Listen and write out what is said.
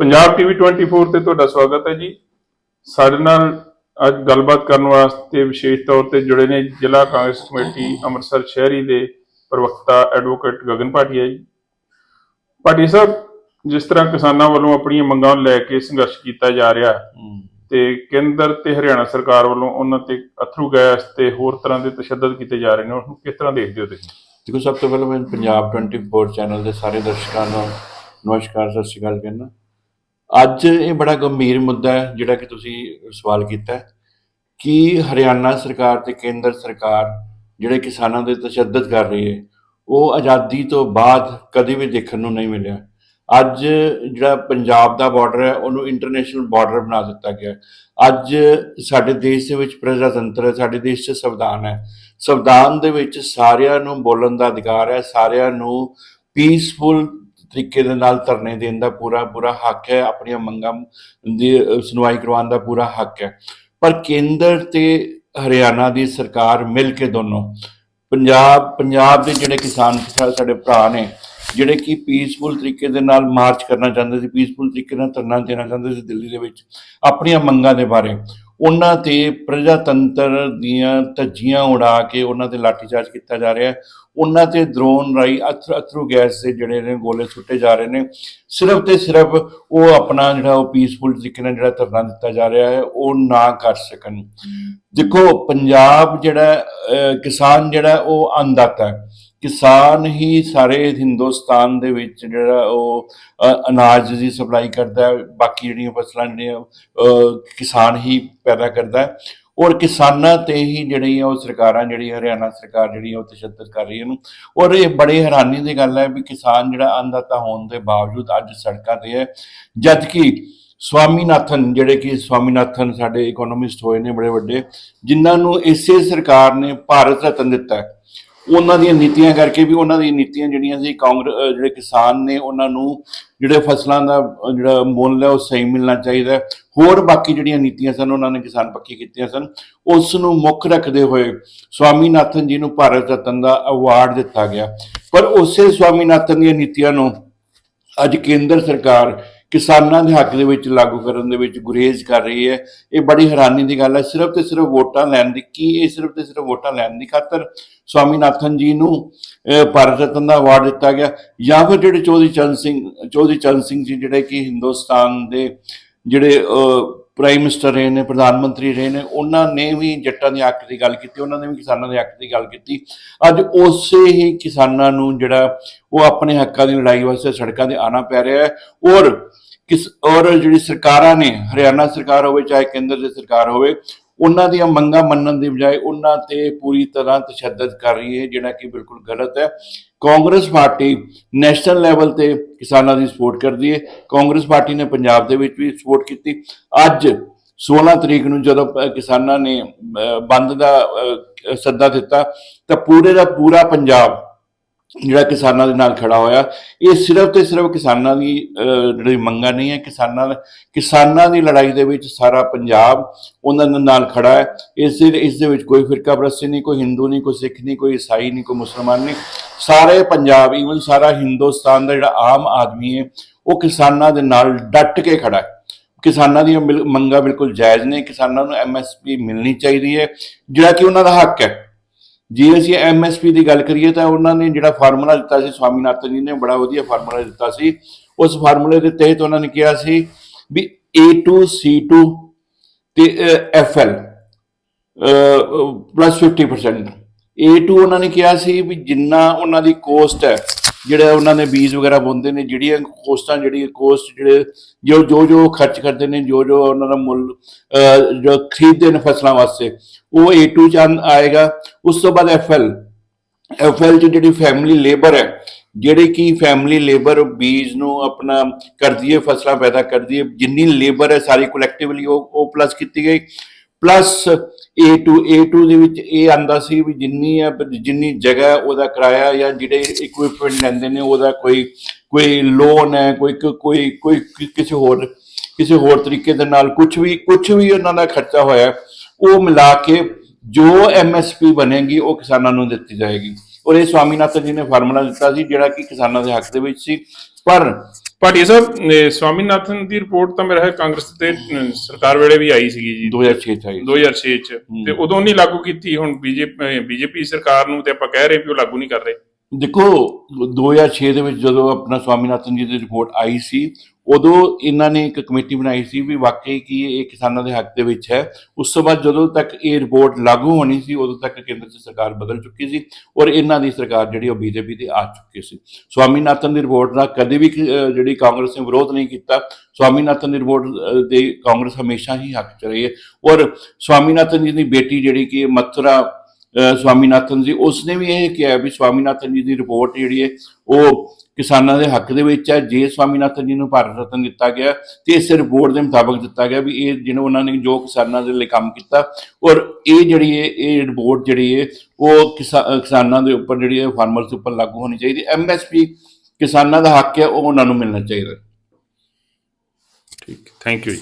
Punjab TV 24 ਤੇ ਤੁਹਾਡਾ ਸਵਾਗਤ ਹੈ ਜੀ। ਸਾਡੇ ਨਾਲ ਅੱਜ ਗੱਲਬਾਤ ਕਰਨ ਵਾਸਤੇ ਵਿਸ਼ੇਸ਼ ਤੌਰ ਤੇ ਜੁੜੇ ਨੇ ਜ਼ਿਲ੍ਹਾ ਕਾਂਗਰਸ ਕਮੇਟੀ ਅੰਮ੍ਰਿਤਸਰ ਸ਼ਹਿਰੀ ਦੇ ਪ੍ਰਵਕਤਾ ਐਡਵੋਕੇਟ ਗਗਨ ਭਾਟੀਆ ਜੀ। ਭਾਟੀਆ ਸਾਹਿਬ ਜਿਸ ਤਰ੍ਹਾਂ ਕਿਸਾਨਾਂ ਵੱਲੋਂ ਆਪਣੀਆਂ ਮੰਗਾਂ ਨੂੰ ਲੈ ਕੇ ਸੰਘਰਸ਼ ਕੀਤਾ ਜਾ ਰਿਹਾ ਹੈ ਤੇ ਕੇਂਦਰ ਤੇ ਹਰਿਆਣਾ ਸਰਕਾਰ ਵੱਲੋਂ ਉਹਨਾਂ ਤੇ ਅਥਰੂ ਗੈਸ ਤੇ ਹੋਰ ਤਰ੍ਹਾਂ ਦੇ ਤਸ਼ੱਦਦ ਕੀਤੇ ਜਾ ਰਹੇ ਨੇ ਉਹਨੂੰ ਕਿਸ ਤਰ੍ਹਾਂ ਦੇਖਦੇ ਹੋ ਤੁਸੀਂ? ਦੇਖੋ ਸਭ ਤੋਂ ਪਹਿਲਾਂ ਮੈਂ ਪੰਜਾਬ 24 ਚੈਨਲ ਦੇ ਸਾਰੇ ਦਰਸ਼ਕਾਂ ਨੂੰ ਨਮਸਕਾਰ ਸਤਿ ਸ਼੍ਰੀ ਅਕਾਲ ਕਰਨਾ ਅੱਜ ਇਹ ਬੜਾ ਗੰਭੀਰ ਮੁੱਦਾ ਹੈ, ਜਿਹੜਾ ਕਿ ਤੁਸੀਂ ਸਵਾਲ ਕੀਤਾ ਕਿ ਹਰਿਆਣਾ ਸਰਕਾਰ ਤੇ ਕੇਂਦਰ ਸਰਕਾਰ ਜਿਹੜੇ ਕਿਸਾਨਾਂ ਦੇ ਤਸ਼ੱਦਦ ਕਰ ਰਹੀ ਹੈ, ਉਹ ਆਜ਼ਾਦੀ ਤੋਂ ਬਾਅਦ ਕਦੇ ਵੀ ਦੇਖਣ ਨੂੰ ਨਹੀਂ ਮਿਲਿਆ। ਅੱਜ ਜਿਹੜਾ ਪੰਜਾਬ ਦਾ ਬਾਰਡਰ ਹੈ, ਉਹਨੂੰ ਇੰਟਰਨੈਸ਼ਨਲ ਬਾਰਡਰ ਬਣਾ ਦਿੱਤਾ ਗਿਆ ਅੱਜ ਸਾਡੇ ਦੇਸ਼ ਦੇ ਵਿੱਚ ਪ੍ਰਜਾਤੰਤਰ ਹੈ, ਸਾਡੇ ਦੇਸ਼ 'ਚ ਸੰਵਿਧਾਨ ਹੈ। ਸੰਵਿਧਾਨ ਦੇ ਵਿੱਚ ਸਾਰਿਆਂ ਨੂੰ ਬੋਲਣ ਦਾ ਅਧਿਕਾਰ ਹੈ, ਸਾਰਿਆਂ ਨੂੰ ਪੀਸਫੁਲ ਤਰੀਕੇ ਦੇ ਨਾਲ ਧਰਨੇ ਦੇਣ ਦਾ ਪੂਰਾ ਪੂਰਾ ਹੱਕ ਹੈ, ਆਪਣੀਆਂ ਮੰਗਾਂ ਦੀ ਸੁਣਵਾਈ ਕਰਵਾਉਣ ਦਾ ਪੂਰਾ ਹੱਕ ਹੈ। ਪਰ ਕੇਂਦਰ ਤੇ ਹਰਿਆਣਾ ਦੀ ਸਰਕਾਰ ਮਿਲ ਕੇ ਦੋਨੋਂ, ਪੰਜਾਬ ਪੰਜਾਬ ਦੇ ਜਿਹੜੇ ਕਿਸਾਨ ਸਾਡੇ ਭਰਾ ਨੇ, ਜਿਹੜੇ ਕਿ ਪੀਸਫੁਲ ਤਰੀਕੇ ਦੇ ਨਾਲ ਮਾਰਚ ਕਰਨਾ ਚਾਹੁੰਦੇ ਸੀ ਪੀਸਫੁਲ ਤਰੀਕੇ ਨਾਲ ਧਰਨਾ ਦੇਣਾ ਚਾਹੁੰਦੇ ਸੀ ਦਿੱਲੀ ਦੇ ਵਿੱਚ, ਆਪਣੀਆਂ ਮੰਗਾਂ ਦੇ ਬਾਰੇ ਉਹਨਾਂ ਤੇ ਪ੍ਰਜਾਤੰਤਰ ਦੀਆਂ ਧੱਜੀਆਂ ਉਡਾ ਕੇ ਉਹਨਾਂ ਤੇ ਲਾਠੀਚਾਰਜ ਕੀਤਾ ਜਾ ਰਿਹਾ ਹੈ। ਉਹਨਾਂ ਤੇ ਡਰੋਨ ਰਾਈ ਅਥਰ ਅਥਰੂ ਗੈਸ ਦੇ ਜਿਹੜੇ ਨੇ ਗੋਲੇ ਸੁੱਟੇ ਜਾ ਰਹੇ ਨੇ। ਸਿਰਫ ਤੇ ਸਿਰਫ ਉਹ ਆਪਣਾ ਜਿਹੜਾ ਉਹ ਪੀਸਫੁਲ ਤਰੀਕੇ ਨਾਲ ਜਿਹੜਾ ਧਰਨਾ ਦਿੱਤਾ ਜਾ ਰਿਹਾ ਹੈ ਉਹ ਨਾ ਕਰ ਸਕਣ। ਦੇਖੋ ਪੰਜਾਬ ਜਿਹੜਾ ਕਿਸਾਨ ਜਿਹੜਾ ਉਹ ਅੰਨਦਾਤਾ ਹੈ। ਕਿਸਾਨ ਹੀ ਸਾਰੇ ਹਿੰਦੁਸਤਾਨ ਦੇ ਵਿੱਚ ਜਿਹੜਾ ਉਹ ਅਨਾਜ ਦੀ ਸਪਲਾਈ ਕਰਦਾ ਹੈ, ਬਾਕੀ ਜਿਹੜੀਆਂ ਫਸਲਾਂ ਜਿਹੜੀਆਂ ਕਿਸਾਨ ਹੀ ਪੈਦਾ ਕਰਦਾ ਹੈ। ਔਰ ਕਿਸਾਨਾਂ ਤੇ ਹੀ ਜਿਹੜੀਆਂ ਉਹ ਸਰਕਾਰਾਂ ਜਿਹੜੀ ਹਰਿਆਣਾ ਸਰਕਾਰ ਜਿਹੜੀ ਆ ਉਹ ਤਸ਼ੱਦਦ ਕਰ ਰਹੀ ਹੈ ਨੂੰ ਔਰ ਇਹ ਬੜੇ ਹੈਰਾਨੀ ਦੀ ਗੱਲ ਹੈ ਵੀ ਕਿਸਾਨ ਜਿਹੜਾ ਅੰਨਦਾਤਾ ਹੋਣ ਦੇ ਬਾਵਜੂਦ ਅੱਜ ਸੜਕਾਂ ਤੇ ਹੈ। ਜਦ ਕਿ ਸਵਾਮੀਨਾਥਨ, ਜਿਹੜੇ ਕਿ ਸਵਾਮੀਨਾਥਨ ਸਾਡੇ ਇਕਨੋਮਿਸਟ ਹੋਏ ਨੇ ਬੜੇ ਵੱਡੇ, ਜਿਨ੍ਹਾਂ ਨੂੰ ਇਸੇ ਸਰਕਾਰ ਨੇ ਭਾਰਤ ਰਤਨ ਦਿੱਤਾ ਉਹਨਾਂ ਦੀਆਂ ਨੀਤੀਆਂ ਕਰਕੇ ਵੀ ਉਹਨਾਂ ਦੀਆਂ ਨੀਤੀਆਂ ਜਿਹੜੀਆਂ ਸੀ, ਕਾਂਗਰਸ ਜਿਹੜੇ ਕਿਸਾਨ ਨੇ ਉਹਨਾਂ ਨੂੰ ਜਿਹੜੇ ਫਸਲਾਂ ਦਾ ਜਿਹੜਾ ਮੁੱਲ ਹੈ ਉਹ ਸਹੀ ਮਿਲਣਾ ਚਾਹੀਦਾ ਹੈ। ਹੋਰ ਬਾਕੀ ਜਿਹੜੀਆਂ ਨੀਤੀਆਂ ਸਨ, ਉਹਨਾਂ ਨੇ ਕਿਸਾਨ ਪੱਕੀ ਕੀਤੀਆਂ ਸਨ ਉਸ ਨੂੰ ਮੁੱਖ ਰੱਖਦੇ ਹੋਏ ਸਵਾਮੀਨਾਥਨ ਜੀ ਨੂੰ ਭਾਰਤ ਰਤਨ ਦਾ ਅਵਾਰਡ ਦਿੱਤਾ ਗਿਆ ਪਰ ਉਸੇ ਸਵਾਮੀਨਾਥਨ ਦੀਆਂ ਨੀਤੀਆਂ ਨੂੰ ਅੱਜ ਕੇਂਦਰ ਸਰਕਾਰ ਕਿਸਾਨਾਂ ਦੇ ਹੱਕ ਦੇ ਵਿੱਚ, ਲਾਗੂ ਕਰਨ ਦੇ ਵਿੱਚ ਗੁਰੇਜ਼ ਕਰ ਰਹੀ ਹੈ। ਇਹ ਬੜੀ ਹੈਰਾਨੀ ਦੀ ਗੱਲ ਹੈ। ਸਿਰਫ ਤੇ ਸਿਰਫ ਵੋਟਾਂ ਲੈਣ ਦੀ ਕੀ ਇਹ ਸਿਰਫ ਤੇ ਸਿਰਫ ਵੋਟਾਂ ਲੈਣ ਦੀ ਖਾਤਰ ਸਵਾਮੀਨਾਥਨ ਜੀ ਨੂੰ ਭਾਰਤ ਰਤਨ ਦਾ ਅਵਾਰਡ ਦਿੱਤਾ ਗਿਆ ਜਾਂ ਫਿਰ ਜਿਹੜੇ ਚੌਧਰੀ ਚਰਨ ਸਿੰਘ, ਚੌਧਰੀ ਚਰਨ ਸਿੰਘ ਜੀ, ਜਿਹੜੇ ਕਿ ਹਿੰਦੁਸਤਾਨ ਦੇ ਜਿਹੜੇ ਪ੍ਰਾਈਮ ਮਿਨਿਸਟਰ ਰਹੇ ਨੇ, ਪ੍ਰਧਾਨ ਮੰਤਰੀ ਰਹੇ ਨੇ, ਉਹਨਾਂ ਨੇ ਵੀ ਜੱਟਾਂ ਦੇ ਹੱਕ ਦੀ ਗੱਲ ਕੀਤੀ, ਉਹਨਾਂ ਨੇ ਵੀ ਕਿਸਾਨਾਂ ਦੇ ਹੱਕ ਦੀ ਗੱਲ ਕੀਤੀ। ਅੱਜ ਉਸੇ ਹੀ ਕਿਸਾਨਾਂ ਨੂੰ ਜਿਹੜਾ ਉਹ ਆਪਣੇ ਹੱਕਾਂ ਦੀ ਲੜਾਈ ਵਾਸਤੇ ਸੜਕਾਂ ਤੇ ਆਣਾ ਪੈ ਰਿਹਾ ਹੈ। ਔਰ ਕਿਸ, ਔਰ ਜਿਹੜੀ ਸਰਕਾਰਾਂ ਨੇ, ਹਰਿਆਣਾ ਸਰਕਾਰ ਹੋਵੇ, ਚਾਹੇ ਕੇਂਦਰ ਦੀ ਸਰਕਾਰ ਹੋਵੇ ਉਹਨਾਂ ਦੀਆਂ ਮੰਗਾਂ ਮੰਨਣ ਦੀ ਬਜਾਏ ਉਹਨਾਂ ਤੇ ਪੂਰੀ ਤਰ੍ਹਾਂ ਤਸ਼ੱਦਦ ਕਰ ਰਹੀ ਹੈ, ਜਿਹੜਾ ਕਿ ਬਿਲਕੁਲ ਗਲਤ ਹੈ। ਕਾਂਗਰਸ ਪਾਰਟੀ ਨੈਸ਼ਨਲ ਲੈਵਲ ਤੇ ਕਿਸਾਨਾਂ ਦੀ ਸਪੋਰਟ ਕਰਦੀ ਹੈ। ਕਾਂਗਰਸ ਪਾਰਟੀ ਨੇ ਪੰਜਾਬ ਦੇ ਵਿੱਚ ਵੀ ਸਪੋਰਟ ਕੀਤੀ। ਅੱਜ 16 ਤਰੀਕ ਨੂੰ ਜਦੋਂ ਕਿਸਾਨਾਂ ਨੇ ਬੰਦ ਦਾ ਸੱਦਾ ਦਿੱਤਾ, ਤਾਂ ਪੂਰੇ ਦਾ ਪੂਰਾ ਪੰਜਾਬ ਜਿਹੜਾ ਕਿਸਾਨਾਂ ਦੇ ਨਾਲ ਖੜਾ ਹੋਇਆ, ਇਹ ਸਿਰਫ ਤੇ ਸਿਰਫ ਕਿਸਾਨਾਂ ਦੀ ਜਿਹੜੀ ਮੰਗਾਂ ਨਹੀਂ ਹੈ, ਕਿਸਾਨਾਂ ਕਿਸਾਨਾਂ ਦੀ ਲੜਾਈ ਦੇ ਵਿੱਚ ਸਾਰਾ ਪੰਜਾਬ ਉਹਨਾਂ ਦੇ ਨਾਲ ਖੜਾ ਹੈ। ਇਸ ਦੇ ਇਸ ਦੇ ਵਿੱਚ ਕੋਈ ਫਿਰਕਾ ਪ੍ਰਸਤੀ ਨਹੀਂ, ਕੋਈ ਹਿੰਦੂ ਨਹੀਂ, ਕੋਈ ਸਿੱਖ ਨਹੀਂ, ਕੋਈ ਈਸਾਈ ਨਹੀਂ, ਕੋਈ ਮੁਸਲਮਾਨ ਨਹੀਂ। ਸਾਰੇ ਪੰਜਾਬ ਈਵਨ ਸਾਰਾ ਹਿੰਦੁਸਤਾਨ ਦਾ ਜਿਹੜਾ ਆਮ ਆਦਮੀ ਹੈ, ਉਹ ਕਿਸਾਨਾਂ ਦੇ ਨਾਲ ਡਟ ਕੇ ਖੜਾ ਹੈ। ਕਿਸਾਨਾਂ ਦੀਆਂ ਮਿਲ- ਮੰਗਾਂ ਬਿਲਕੁਲ ਜਾਇਜ਼ ਨੇ, ਕਿਸਾਨਾਂ ਨੂੰ ਐਮਐਸਪੀ ਮਿਲਣੀ ਚਾਹੀਦੀ ਹੈ, ਜਿਹੜਾ ਕਿ ਉਹਨਾਂ ਦਾ ਹੱਕ ਹੈ। ਜੇ ਅਸੀਂ ਐਮਐਸਪੀ ਦੀ ਗੱਲ ਕਰੀਏ ਤਾਂ ਉਹਨਾਂ ਨੇ ਜਿਹੜਾ ਫਾਰਮੂਲਾ ਦਿੱਤਾ ਸੀ, ਸਵਾਮੀਨਾਥਨ ਜੀ ਨੇ ਬੜਾ ਵਧੀਆ ਫਾਰਮੂਲਾ ਦਿੱਤਾ ਸੀ। ਉਸ ਫਾਰਮੂਲੇ ਦੇ ਤਹਿਤ ਉਹਨਾਂ ਨੇ ਕਿਹਾ ਸੀ ਵੀ A2 C2 ਤੇ FL ਪਲੱਸ 50% A2 ਉਹਨਾਂ ਨੇ ਕਿਹਾ ਸੀ ਵੀ ਜਿੰਨਾ ਉਹਨਾਂ ਦੀ ਕੋਸਟ ਹੈ, ਜਿਹੜਾ ਉਹਨਾਂ ਨੇ ਬੀਜ ਵਗੈਰਾ ਬੁੰਦੇ ਨੇ, ਜਿਹੜੀਆਂ ਕੋਸਟਾਂ, ਜਿਹੜੀ ਕੋਸਟ ਜਿਹੜੇ ਜੋ ਜੋ ਜੋ ਖਰਚ ਕਰਦੇ ਨੇ, ਜੋ ਜੋ ਉਹਨਾਂ ਦਾ ਮੁੱਲ ਜੋ ਖਰੀਦਦੇ ਨੇ ਫਸਲਾਂ ਵਾਸਤੇ, ਉਹ A2 ਚ ਆਏਗਾ। ਉਸ ਤੋਂ ਬਾਅਦ FL ਐਫਐਲ ਚ ਜਿਹੜੀ ਫੈਮਿਲੀ ਲੇਬਰ ਹੈ, ਜਿਹੜੇ ਕੀ ਫੈਮਿਲੀ ਲੇਬਰ ਬੀਜ ਨੂੰ ਆਪਣਾ ਕਰਦੀ ਹੈ, ਫਸਲਾਂ ਪੈਦਾ ਕਰਦੀ ਹੈ, ਜਿੰਨੀ ਲੇਬਰ ਹੈ ਸਾਰੀ ਕਲੈਕਟਿਵਲੀ ਉਹ ਪਲੱਸ ਕੀਤੀ ਗਈ। ਪਲੱਸ A2 A2 ਦੇ ਵਿੱਚ ਇਹ ਆਂਦਾ ਸੀ ਵੀ ਜਿੰਨੀ ਹੈ ਜਿੰਨੀ ਜਗ੍ਹਾ ਉਹਦਾ ਕਿਰਾਇਆ ਜਾਂ ਜਿਹੜੇ ਇਕਵਿਪਮੈਂਟ ਲੈਂਦੇ ਨੇ, ਉਹਦਾ ਕੋਈ ਕੋਈ ਲੋਨ ਹੈ, ਕੋਈ ਕੋਈ ਕੋਈ ਕਿਸੇ ਹੋਰ ਕਿਸੇ ਹੋਰ ਤਰੀਕੇ ਦੇ ਨਾਲ ਕੁਝ ਵੀ ਕੁਝ ਵੀ ਉਹਨਾਂ ਦਾ ਖਰਚਾ ਹੋਇਆ, ਉਹ ਮਿਲਾ ਕੇ ਜੋ ਐਮਐਸਪੀ ਬਣੇਗੀ, ਉਹ ਕਿਸਾਨਾਂ ਨੂੰ ਦਿੱਤੀ ਜਾਏਗੀ। ਔਰ ਇਹ ਸਵਾਮੀਨਾਥਨ ਜੀ ਨੇ ਫਾਰਮੂਲਾ ਦਿੱਤਾ ਸੀ, ਜਿਹੜਾ ਕਿ ਕਿਸਾਨਾਂ ਦੇ ਹੱਕ ਦੇ ਵਿੱਚ ਸੀ। ਪਰ ਭਾਟੀਆ ਸਾਹਿਬ ਇਹ ਸਵਾਮੀਨਾਥਨ ਦੀ ਰਿਪੋਰਟ ਤਾਂ ਮੇਰਾ ਹੈ ਕਾਂਗਰਸ ਤੇ ਅਹ, ਸਰਕਾਰ ਵੇਲੇ ਵੀ ਆਈ ਸੀਗੀ ਜੀ। 2006 ਚ ਆਈ। 2006 ਚ। ਤੇ ਉਦੋਂ ਨਹੀਂ ਲਾਗੂ ਕੀਤੀ ਹੁਣ ਬੀਜੇਪੀ ਬੀਜੇਪੀ ਸਰਕਾਰ ਨੂੰ ਤੇ ਆਪਾਂ ਕਹਿ ਰਹੇ ਵੀ ਉਹ ਲਾਗੂ ਨਹੀਂ ਕਰ ਰਹੇ। ਦੇਖੋ 2006 ਦੇ ਵਿੱਚ ਜਦੋਂ ਆਪਣਾ ਸਵਾਮੀਨਾਥਨ ਜੀ ਦੀ ਰਿਪੋਰਟ ਆਈ ਸੀ ਉਦੋਂ ਇਹਨਾਂ ਨੇ ਇੱਕ ਕਮੇਟੀ ਬਣਾਈ ਸੀ ਵੀ ਵਾਕਈ ਕੀ ਇਹ ਕਿਸਾਨਾਂ ਦੇ ਹੱਕ ਦੇ ਵਿੱਚ ਹੈ। ਉਸ ਤੋਂ ਬਾਅਦ ਜਦੋਂ ਤੱਕ ਇਹ ਰਿਪੋਰਟ ਲਾਗੂ ਹੋਣੀ ਸੀ, ਉਦੋਂ ਤੱਕ ਕੇਂਦਰ 'ਚ ਸਰਕਾਰ ਬਦਲ ਚੁੱਕੀ ਸੀ ਔਰ ਇਹਨਾਂ ਦੀ ਸਰਕਾਰ ਜਿਹੜੀ ਉਹ ਬੀਜੇਪੀ ਦੀ ਆ ਚੁੱਕੀ ਸੀ। ਸਵਾਮੀਨਾਥਨ ਦੀ ਰਿਪੋਰਟ ਦਾ ਕਦੇ ਵੀ ਜਿਹੜੀ ਕਾਂਗਰਸ ਨੇ ਵਿਰੋਧ ਨਹੀਂ ਕੀਤਾ, ਸਵਾਮੀਨਾਥਨ ਦੀ ਰਿਪੋਰਟ ਦੇ ਕਾਂਗਰਸ ਹਮੇਸ਼ਾ ਹੀ ਹੱਕ 'ਚ ਰਹੀ ਹੈ ਔਰ ਸਵਾਮੀਨਾਥਨ ਜੀ ਦੀ ਬੇਟੀ ਜਿਹੜੀ ਕਿ ਮਥੁਰਾ ਸਵਾਮੀਨਾਥਨ ਜੀ, ਉਸਨੇ ਵੀ ਇਹ ਕਿਹਾ ਵੀ ਸਵਾਮੀਨਾਥਨ ਜੀ ਦੀ ਰਿਪੋਰਟ ਜਿਹੜੀ ਹੈ, ਉਹ ਕਿਸਾਨਾਂ ਦੇ ਹੱਕ ਦੇ ਵਿੱਚ ਹੈ, ਜੇ ਸਵਾਮੀਨਾਥਨ ਜੀ ਨੂੰ ਭਾਰਤ ਰਤਨ ਦਿੱਤਾ ਗਿਆ, ਤੇ ਇਸ ਰਿਪੋਰਟ ਦੇ ਮੁਤਾਬਕ ਦਿੱਤਾ ਗਿਆ ਵੀ ਇਹ ਜਿਹਨੂੰ ਉਹਨਾਂ ਨੇ ਜੋ ਕਿਸਾਨਾਂ ਦੇ ਲਈ ਕੰਮ ਕੀਤਾ, ਔਰ ਇਹ ਜਿਹੜੀ ਹੈ, ਇਹ ਰਿਪੋਰਟ ਜਿਹੜੀ ਹੈ, ਉਹ ਕਿਸਾਨਾਂ ਦੇ ਉੱਪਰ ਜਿਹੜੀ ਹੈ ਫਾਰਮਰਸ ਦੇ ਉੱਪਰ ਲਾਗੂ ਹੋਣੀ ਚਾਹੀਦੀ ਐਮਐਸਪੀ ਕਿਸਾਨਾਂ ਦਾ ਹੱਕ ਹੈ, ਉਹ ਉਹਨਾਂ ਨੂੰ ਮਿਲਣਾ ਚਾਹੀਦਾ। ਠੀਕ ਥੈਂਕ ਯੂ ਜੀ।